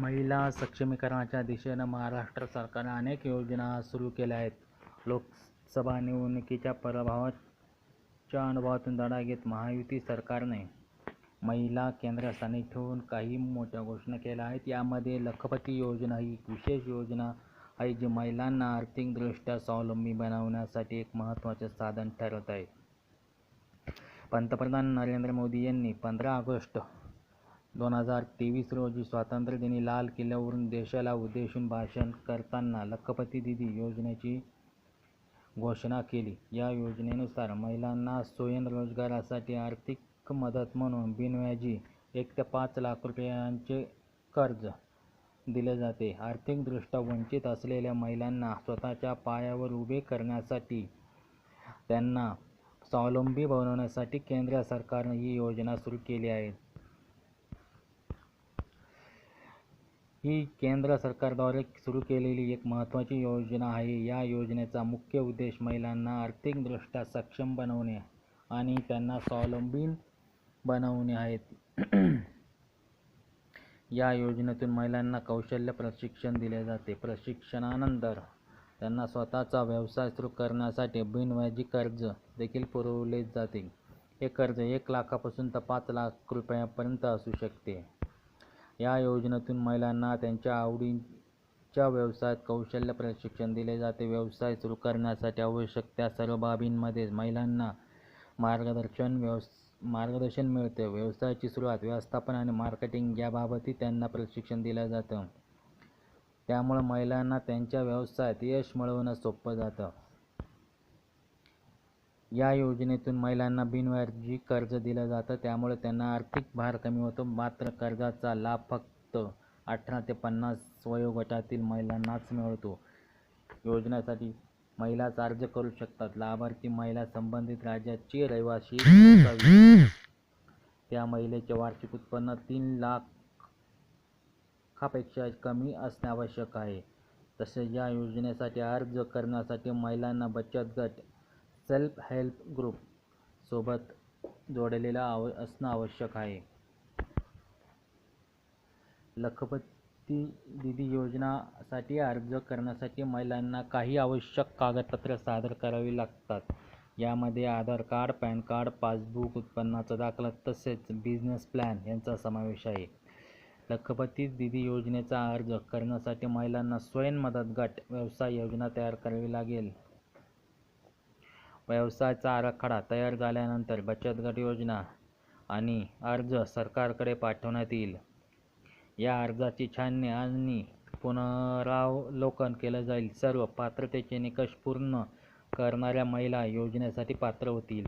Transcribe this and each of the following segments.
महिला सक्षमीकरणाच्या दिशेनं महाराष्ट्र सरकारनं अनेक योजना सुरू केल्या आहेत. लोकसभा निवडणुकीच्या प्रभावाच्या अनुभवातून धडा घेत महायुती सरकारने महिला केंद्रस्थानी ठेवून काही मोठ्या घोषणा केल्या आहेत. यामध्ये लखपती योजना ही विशेष योजना आहे जी महिलांना आर्थिकदृष्ट्या स्वावलंबी बनवण्यासाठी एक महत्त्वाचं साधन ठरत आहे. पंतप्रधान नरेंद्र मोदी यांनी पंधरा ऑगस्ट दोन हजार तेवीस रोजी स्वातंत्र्यदिनी लाल किल्ल्यावरून देशाला उद्देशून भाषण करताना लखपती दिदी योजनेची घोषणा केली. या योजनेनुसार महिलांना स्वयंरोजगारासाठी आर्थिक मदत म्हणून बिनव्याजी एक ते पाच लाख रुपयांचे कर्ज दिले जाते. आर्थिकदृष्ट्या वंचित असलेल्या महिलांना स्वतःच्या पायावर उभे करण्यासाठी, त्यांना स्वावलंबी बनवण्यासाठी केंद्र सरकारने ही योजना सुरू केली आहे. ही केंद्र सरकारद्वारे सुरू केलेली एक महत्त्वाची योजना आहे. या योजनेचा मुख्य उद्देश महिलांना आर्थिकदृष्ट्या सक्षम बनवणे आणि त्यांना स्वावलंबी बनवणे आहेत. या योजनेतून महिलांना कौशल्य प्रशिक्षण दिले जाते. प्रशिक्षणानंतर त्यांना स्वतःचा व्यवसाय सुरू करण्यासाठी बिनव्याजी कर्ज देखील पुरवले जाते. हे कर्ज एक लाखापासून तर पाच लाख रुपयांपर्यंत असू शकते. या योजनेतून महिलांना त्यांच्या आवडीच्या व्यवसायात कौशल्य प्रशिक्षण दिले जाते. व्यवसाय सुरू करण्यासाठी आवश्यक त्या सर्व बाबींमध्ये महिलांना मार्गदर्शन मिळते. व्यवसायाची सुरुवात, व्यवस्थापन आणि मार्केटिंग याबाबतही त्यांना प्रशिक्षण दिलं जातं. त्यामुळे महिलांना त्यांच्या व्यवसायात यश मिळवणं सोपं जातं. या योजनेतून महिलांना बिनव्याजी कर्ज दिलं जातं. त्यामुळे त्यांना आर्थिक भार कमी होतो. मात्र कर्जाचा लाभ फक्त अठरा ते पन्नास वयोगटातील महिलांनाच मिळतो. योजनेसाठी महिलाच अर्ज करू शकतात. लाभार्थी महिला संबंधित राज्याची रहिवासी असावी. त्या महिलेचे वार्षिक उत्पन्न तीन लाखापेक्षा कमी असणे आवश्यक आहे. तसेच या योजनेसाठी अर्ज करण्यासाठी महिलांना बचत गट, सेल्फ हेल्प ग्रुप सोबत आव असणं आवश्यक आहे. लखपती दिदी योजनासाठी अर्ज करण्यासाठी महिलांना काही आवश्यक कागदपत्रे सादर करावी लागतात. यामध्ये Aadhaar card, PAN card, passbook, उत्पन्नाचा दाखला तसेच बिझनेस प्लॅन यांचा समावेश आहे. लखपती दिदी योजनेचा अर्ज करण्यासाठी महिलांना स्वयं मदत गट, व्यवसाय योजना तयार करावी लागेल. व्यवसायाचा आराखडा तयार झाल्यानंतर बचत गट योजना आणि अर्ज सरकारकडे पाठवण्यात येईल. या अर्जाची छाननी आणि पुनरावलोकन केलं जाईल. सर्व पात्रतेचे निकष पूर्ण करणाऱ्या महिला योजनेसाठी पात्र होतील.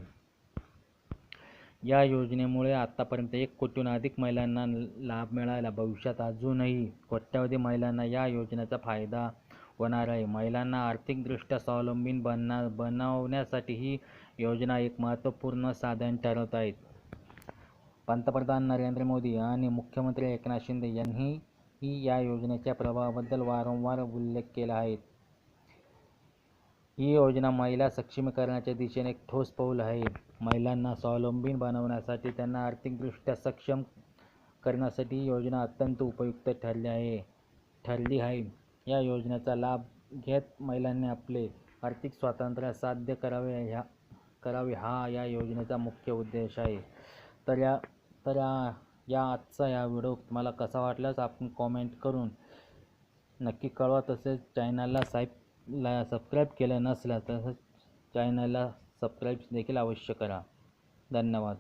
या योजनेमुळे आत्तापर्यंत एक कोटीहून अधिक महिलांना लाभ मिळाला. भविष्यात अजूनही कोट्यवधी महिलांना या योजनेचा फायदा होणार आहे. महिलांना आर्थिकदृष्ट्या स्वावलंबी बनवण्यासाठी ही योजना एक महत्त्वपूर्ण साधन ठरत आहेत पंतप्रधान नरेंद्र मोदी आणि मुख्यमंत्री एकनाथ शिंदे यांनीही या योजनेच्या प्रभावाबद्दल वारंवार उल्लेख केला आहे. ही योजना महिला सक्षमीकरणाच्या दिशेने एक ठोस पाऊल आहे. महिलांना स्वावलंबी बनवण्यासाठी, त्यांना आर्थिकदृष्ट्या सक्षम करण्यासाठी ही योजना अत्यंत उपयुक्त ठरली आहे ठरली आहे. या योजनेचा लाभ घेत महिलांनी आपले आर्थिक स्वातंत्र्य साध्य करावे ह्या करावे हा या योजनेचा मुख्य उद्देश आहे. तर या तर या या आजचा या व्हिडिओ तुम्हाला कसा वाटल्यास आपण कॉमेंट करून नक्की कळवा. तसेच चॅनलला सबस्क्राईब केलं नसेल तसंच चॅनलला सबस्क्राईब देखील अवश्य करा. धन्यवाद.